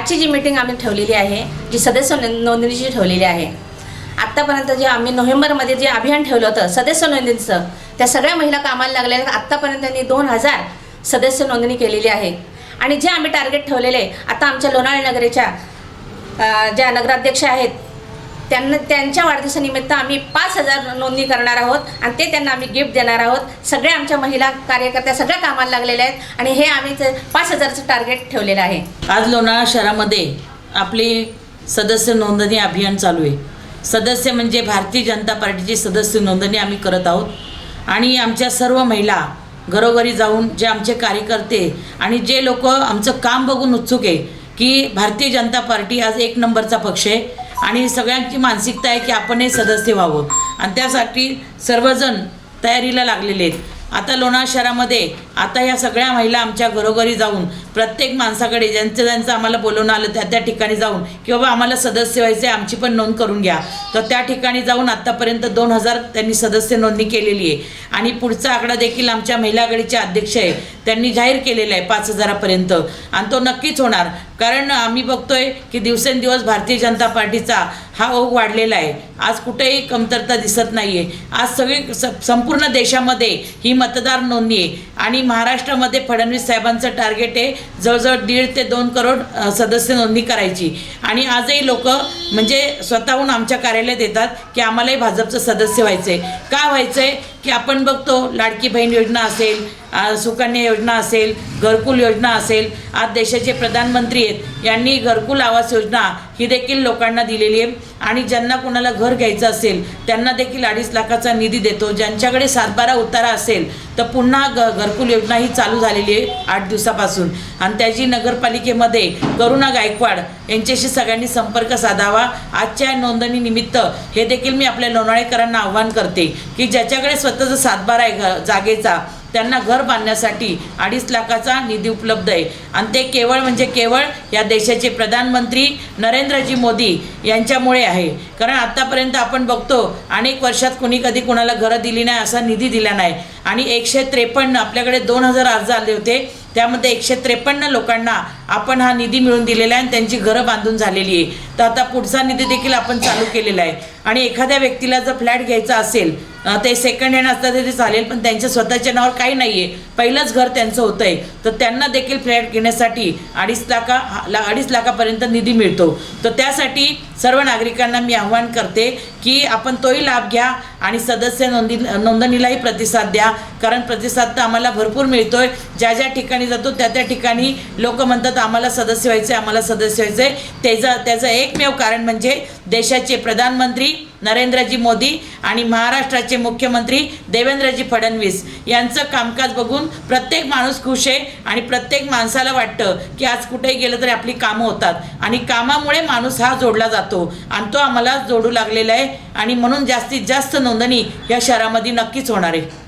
आजची जी मीटिंग आम्ही ठेवलेली आहे जी सदस्य नोंदणीची ठेवलेली आहे आत्तापर्यंत जे आम्ही नोव्हेंबरमध्ये जे अभियान ठेवलं होतं सदस्य नोंदणीचं त्या सगळ्या महिला कामाला लागलेल्या आत्तापर्यंत त्यांनी दोन हजार सदस्य नोंदणी केलेली आहे. आणि जे आम्ही टार्गेट ठेवलेले आता आमच्या लोणावळा नगरेच्या ज्या नगराध्यक्ष आहेत त्यांना त्यांच्या वाढदिवसानिमित्त आम्ही पाच हजार नोंदणी करणार आहोत आणि ते त्यांना आम्ही गिफ्ट देणार आहोत. सगळ्या आमच्या महिला कार्यकर्त्या सगळ्या कामाला लागलेल्या आहेत आणि हे आम्ही ते पाच हजारचं टार्गेट ठेवलेलं आहे. आज लोणावळा शहरामध्ये आपली सदस्य नोंदणी अभियान चालू आहे. सदस्य म्हणजे भारतीय जनता पार्टीची सदस्य नोंदणी आम्ही करत आहोत. आणि आमच्या सर्व महिला घरोघरी जाऊन जे आमचे कार्यकर्ते आणि जे लोक आमचं काम बघून उत्सुक आहे की भारतीय जनता पार्टी आज एक नंबरचा पक्ष आहे. आणि सगळ्यांची मानसिकता आहे की आपण हे सदस्य व्हावं. आणि त्यासाठी सर्वजण तयारीला लागलेले आहेत. आता लोणार शहरामध्ये आता या सगळ्या महिला आमच्या घरोघरी जाऊन प्रत्येक माणसाकडे ज्यांचं ज्यांचं आम्हाला बोलवणं आलं त्या त्या ठिकाणी जाऊन की बाबा आम्हाला सदस्य व्हायचं आहे, आमची पण नोंद करून घ्या. तर त्या ठिकाणी जाऊन आत्तापर्यंत दोन हजार त्यांनी सदस्य नोंदणी केलेली आहे. आणि पुढचा आकडा देखील आमच्या महिला आघाडीचे अध्यक्ष आहे. त्यांनी जाहीर केलेला आहे पाच हजारापर्यंत. आणि तो नक्कीच होणार. कारण आम्ही बघतोय की दिवसेंदिवस भारतीय जनता पार्टीचा हा ओघ वाढलेला आहे. आज कुठेही कमतरता दिसत नाही आहे आज सगळी स संपूर्ण देशामध्ये ही मतदार नोंदणी आहे. आणि महाराष्ट्रामध्ये फडणवीस साहेबांचं टार्गेट आहे. जवळजवळ दीड ते दोन करोड सदस्य नोंदणी करायची. आणि आजही लोक म्हणजे स्वतःहून आमच्या कार्यालयात येतात की आम्हालाही भाजपचं सदस्य व्हायचं आहे का व्हायचं आहे की आपण बघतो लाडकी बहीण योजना असेल सुकन्या योजना असेल घरकुल योजना असेल आज देशाचे प्रधानमंत्री आहेत. यांनी घरकुल आवास योजना ही देखील लोकांना दिलेली आहे. आणि ज्यांना कोणाला घर घ्यायचं असेल त्यांना देखील अडीच लाखाचा निधी देतो. ज्यांच्याकडे सातबारा उतारा असेल तर पुन्हा ग घरकुल योजना ही चालू झालेली आहे आठ दिवसापासून. आणि त्याची नगरपालिकेमध्ये करुणा गायकवाड यांच्याशी सगळ्यांनी संपर्क साधावा. आजच्या नोंदणीनिमित्त हे देखील मी आपल्या लोणाळेकरांना आव्हान करते की ज्याच्याकडे स्वतःचा सातबारा आहे घ जागेचा त्यांना घर बांधण्यासाठी अडीच लाखाचा निधी उपलब्ध आहे. आणि ते केवळ म्हणजे केवळ या देशाचे प्रधानमंत्री नरेंद्रजी मोदी यांच्यामुळे आहे. कारण आत्तापर्यंत आपण बघतो अनेक वर्षात कुणी कधी कुणाला घरं दिली नाही असा निधी दिला नाही. आणि एकशे त्रेपन्न आपल्याकडे दोन हजार अर्ज आले होते त्यामध्ये एकशे त्रेपन्न लोकांना आपण हा निधी मिळून दिलेला आहे आणि त्यांची घरं बांधून झालेली आहे. तर आता पुढचा निधी देखील आपण चालू केलेला आहे. आणि एखाद्या व्यक्तीला जर फ्लॅट घ्यायचा असेल ते सेकंड हँड असतात तरी चालेल पण त्यांच्या स्वतःच्या नावावर काही नाही आहे पहिलंच घर त्यांचं होतं आहे तर त्यांना देखील फ्लॅट घेण्यासाठी अडीच लाखा ला- अडीच लाखापर्यंत निधी मिळतो. तर त्यासाठी सर्व नागरिकांना मी आव्हान करते की आपण तोही लाभ घ्या आणि सदस्य नोंदी नोंदणीलाही प्रतिसाद द्या. कारण प्रतिसाद तर आम्हाला भरपूर मिळतोय. ज्या ज्या ठिकाणी जातो त्या त्या ठिकाणी लोक म्हणतात आम्हाला सदस्य व्हायचं आहे आम्हाला सदस्य व्हायचं आहे त्याचं त्याचं एकमेव कारण म्हणजे देशाचे प्रधानमंत्री नरेंद्रजी मोदी आणि महाराष्ट्राचे मुख्यमंत्री देवेंद्रजी फडणवीस यांचं कामकाज बघून प्रत्येक माणूस खुश आहे आणि प्रत्येक माणसाला वाटतं की आज कुठेही गेलं तरी आपली कामं होतात. आणि कामामुळे माणूस हा जोडला जातो आणि तो आम्हाला जोडू लागलेला आहे. आणि म्हणून जास्तीत जास्त नोंदणी या शहरामध्ये नक्कीच होणार आहे.